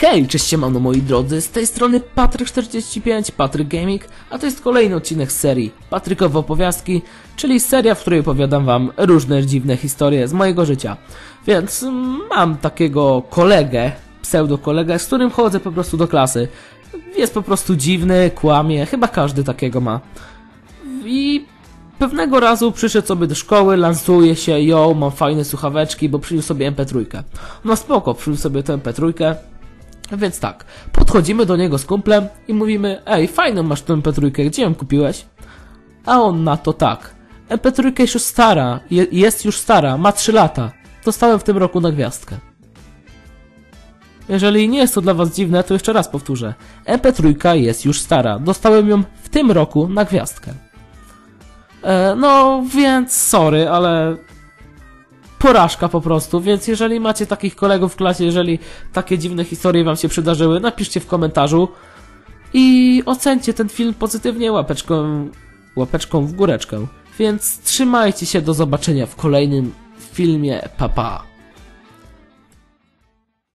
Hej, cześć siemano moi drodzy, z tej strony Patryk45, Patryk Gaming, a to jest kolejny odcinek serii Patrykowe Opowiastki, czyli seria, w której opowiadam wam różne dziwne historie z mojego życia. Więc mam takiego kolegę, pseudo-kolegę, z którym chodzę po prostu do klasy. Jest po prostu dziwny, kłamie, chyba każdy takiego ma. I pewnego razu przyszedł sobie do szkoły, lansuje się, yo, mam fajne słuchaweczki, bo przyniósł sobie MP3. No spoko, przyniósł sobie tę MP3, więc tak, podchodzimy do niego z kumplem i mówimy, ej, fajną masz tę MP3, gdzie ją kupiłeś? A on na to tak, MP3 jest już stara, je, jest już stara, ma 3 lata. Dostałem w tym roku na gwiazdkę. Jeżeli nie jest to dla was dziwne, to jeszcze raz powtórzę. MP3 jest już stara, dostałem ją w tym roku na gwiazdkę. E, no, więc sorry, ale porażka po prostu, więc jeżeli macie takich kolegów w klasie, jeżeli takie dziwne historie wam się przydarzyły, napiszcie w komentarzu i ocencie ten film pozytywnie łapeczką, łapeczką w góreczkę. Więc trzymajcie się, do zobaczenia w kolejnym filmie, papa. Pa.